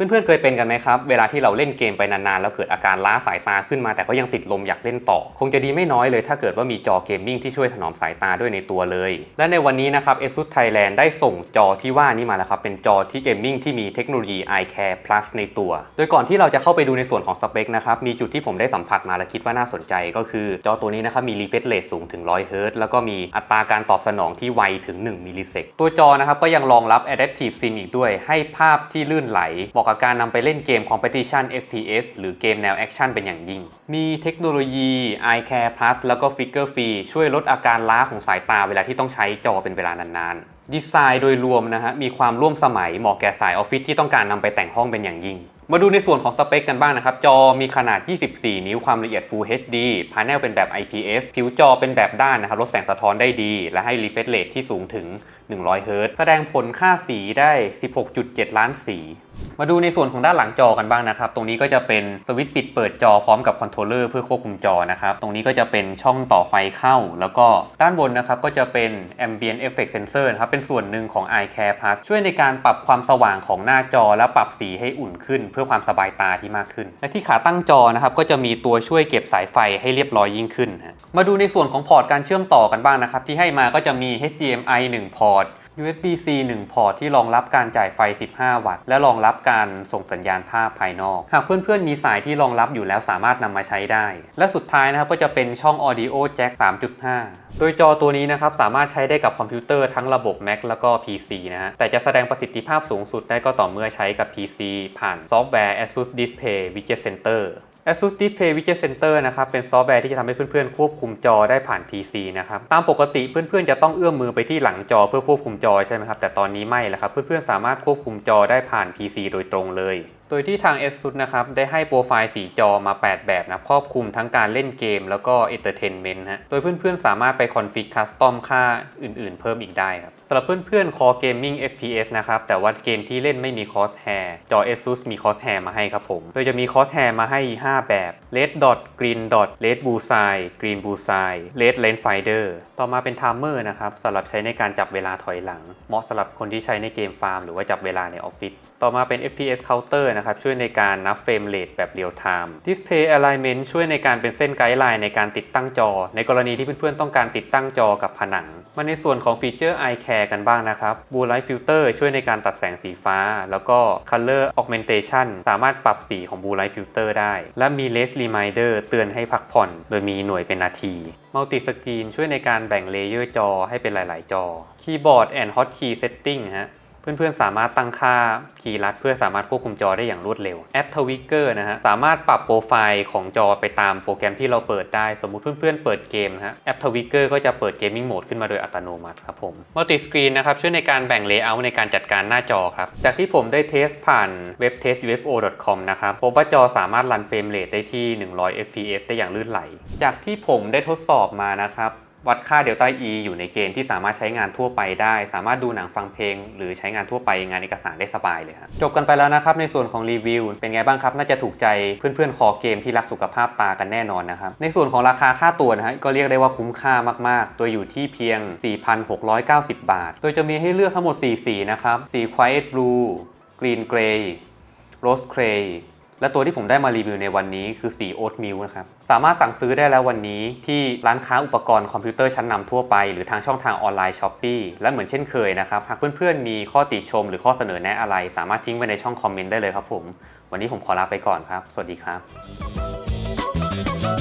เพื่อนๆ เคยเป็นกันไหมครับ เวลาที่เราเล่นเกมไปนานๆ แล้วเกิดอาการล้าสายตาขึ้นมา แต่ก็ยังติดลมอยากเล่นต่อ คงจะดีไม่น้อยเลยถ้าเกิดว่ามีจอเกมมิ่งที่ช่วยถนอมสายตาด้วยในตัวเลย และในวันนี้นะครับ ASUS Thailand ได้ส่งจอที่ว่านี้มาแล้วครับ เป็นจอที่เกมมิ่งที่มีเทคโนโลยี Eye Care Plus ในตัว โดยก่อนที่เราจะเข้าไปดูในส่วนของสเปคนะครับ มีจุดที่ผมได้สัมผัสมาและคิดว่าน่าสนใจ ก็คือจอตัวนี้นะครับมี refresh rate สูงถึง100เฮิรตซ์แล้วก็มีอัตราการตอบสนองที่ไวถึง1มิลลิเซกตัวจอนะครับก็ยังรองรับ Adaptive Sim อีกด้วย ให้ภาพที่ลื่นไหลเหมาะกับการนำไปเล่นเกม Competition FPS หรือเกมแนวแอคชั่นเป็นอย่างยิ่ง มีเทคโนโลยี Eye Care Plus แล้วก็ Figure Free ช่วยลดอาการล้าของสายตาเวลาที่ต้องใช้จอเป็นเวลานานๆ ดีไซน์โดยรวมนะฮะมีความร่วมสมัยเหมาะแก่สายออฟฟิศที่ต้องการนำไปแต่งห้องเป็นอย่างยิ่ง มาดูในส่วนของสเปคกันบ้างนะครับ จอมีขนาด 24 นิ้วความละเอียด Full HD พา n e l เป็นแบบ IPS ผิวจอเป็นแบบด้านนะครับ ลดแสงสะท้อนได้ดี และให้ refresh rate ที่สูงถึง 100เฮิรต์แสดงผลค่าสีได้ 16.7 ล้านสี มาดูในส่วนของด้านหลังจอกันบ้างนะครับ ตรงนี้ก็จะเป็นสวิตช์ปิดเปิดจอพร้อมกับคอนโทรลเลอร์เพื่อควบคุมจอนะครับ ตรงนี้ก็จะเป็นช่องต่อไฟเข้า แล้วก็ด้านบนนะครับก็จะเป็น Ambient Effect Sensor นะครับ เป็นส่วนหนึ่งของ Eye Care Plus ช่วยในการปรับความสว่างของหน้าจอและปรับสีให้อุ่นขึ้นเพื่อความสบายตาที่มากขึ้น และที่ขาตั้งจอนะครับก็จะมีตัวช่วยเก็บสายไฟให้เรียบร้อยยิ่งขึ้น มาดูในส่วนของพอร์ตการเชื่อมต่อกันบ้างนะครับที่ให้มาก็จะมี HDMI 1 พอร์ต USB-C 1 พอร์ตที่รองรับการจ่ายไฟ 15 วัตต์ และรองรับการส่งสัญญาณภาพภายนอก หากเพื่อนๆ มีสายที่รองรับอยู่แล้วสามารถนำมาใช้ได้ และสุดท้ายนะครับก็จะเป็นช่อง Audio Jack 3.5 โดยจอตัวนี้นะครับสามารถใช้ได้กับคอมพิวเตอร์ทั้งระบบ Mac แล้วก็ PC นะฮะแต่จะแสดงประสิทธิภาพสูงสุดได้ก็ต่อเมื่อใช้กับ PC ผ่านซอฟต์แวร์ ASUS Display Widget Center ASUS Display Widget Center นะครับเป็นซอฟต์แวร์ที่จะทำให้เพื่อนๆ ควบคุมจอได้ผ่าน PC นะครับตามปกติเพื่อนๆ จะต้องเอื้อมมือไปที่หลังจอเพื่อควบคุมจอใช่ไหมครับแต่ตอนนี้ไม่แล้วครับเพื่อนๆ สามารถควบคุมจอได้ผ่าน PC โดยตรงเลย โดยที่ทาง ASUS นะครับได้ให้โปรไฟล์สีจอมา 8 แบบนะครอบคลุมทั้งการเล่นเกมแล้วก็ Entertainment ฮะโดยเพื่อนๆ สามารถไปคอนฟิกคัสตอมค่าอื่นๆ เพิ่มอีกได้ครับสำหรับเพื่อนๆ Core Gaming FPS นะครับ แต่ว่าเกมที่เล่นไม่มี Crosshair จอ ASUS มี Crosshair มาให้ครับผม โดยจะมี Crosshair มาให้ 5 แบบ Red Dot Green Dot Red Bullseye Green Bullseye Red Rangefinder ต่อมาเป็น Timer นะครับสำหรับใช้ในการจับเวลาถอยหลัง เหมาะสำหรับคนที่ใช้ในเกมฟาร์มหรือว่าจับเวลาในออฟฟิศ ต่อมาเป็น FPS Counter นะครับ ช่วยในการนับเฟรมเรทแบบเรียลไทม์ Display Alignment ช่วยในการเป็นเส้นไกด์ไลน์ในการติดตั้งจอ ในกรณีที่เพื่อนๆต้องการติดตั้งจอกับผนัง มาในส่วนของฟีเจอร์ Eye Care กันบ้างนะครับ Blue Light Filter ช่วยในการตัดแสงสีฟ้า แล้วก็ Color Augmentation สามารถปรับสีของ Blue Light Filter ได้ และมี Rest Reminder เตือนให้พักผ่อน โดยมีหน่วยเป็นนาที Multi Screen ช่วยในการแบ่งเลเยอร์จอให้เป็นหลาย ๆ จอ Keyboard and Hotkey Setting ฮะ เพื่อนๆ สามารถตั้งค่าคีย์ลัด เพื่อสามารถควบคุมจอได้อย่างรวดเร็วแอปทวิกเกอร์นะฮะสามารถปรับโปรไฟล์ของจอไปตามโปรแกรมที่เราเปิดได้ สมมุติเพื่อนๆ เปิดเกมนะฮะแอปทวิกเกอร์ก็จะเปิดเกมมิ่งโหมดขึ้นมาโดยอัตโนมัติครับผมมัลติสกรีนนะครับช่วยในการแบ่งเลเยอร์ในการจัดการหน้าจอครับ จากที่ผมได้เทสผ่านเว็บ testufo.com นะครับพบว่าจอสามารถรันเฟรมเรทได้ที่ 100 fps ได้อย่างลื่นไหล จากที่ผมได้ทดสอบมานะครับ วัดค่าเดลต้า E อยู่ในเกณฑ์ที่สามารถใช้งานทั่วไปได้ สามารถดูหนังฟังเพลง หรือใช้งานทั่วไปงานเอกสารได้สบายเลยครับจบกันไปแล้วนะครับในส่วนของรีวิว เป็นไงบ้างครับ น่าจะถูกใจเพื่อนๆคอเกมที่รักสุขภาพตากันแน่นอนนะครับในส่วนของราคาค่าตัวนะฮะก็เรียกได้ว่าคุ้มค่ามากๆ ตัวอยู่ที่เพียง 4,690 บาท โดยจะมีให้เลือกทั้งหมด4สีนะครับสี Quiet Blue Green Gray Rose Gray และตัวที่ผมได้มารีวิวในวันนี้คือสีโอ๊ตมิลนะครับ สามารถสั่งซื้อได้แล้ววันนี้ที่ร้านค้าอุปกรณ์คอมพิวเตอร์ชั้นนำทั่วไป หรือทางช่องทางออนไลน์ช้อปปีและเหมือนเช่นเคยนะครับ หากเพื่อนๆ มีข้อติชมหรือข้อเสนอแนะอะไร สามารถทิ้งไว้ในช่องคอมเมนต์ได้เลยครับผม วันนี้ผมขอลาไปก่อนครับ สวัสดีครับ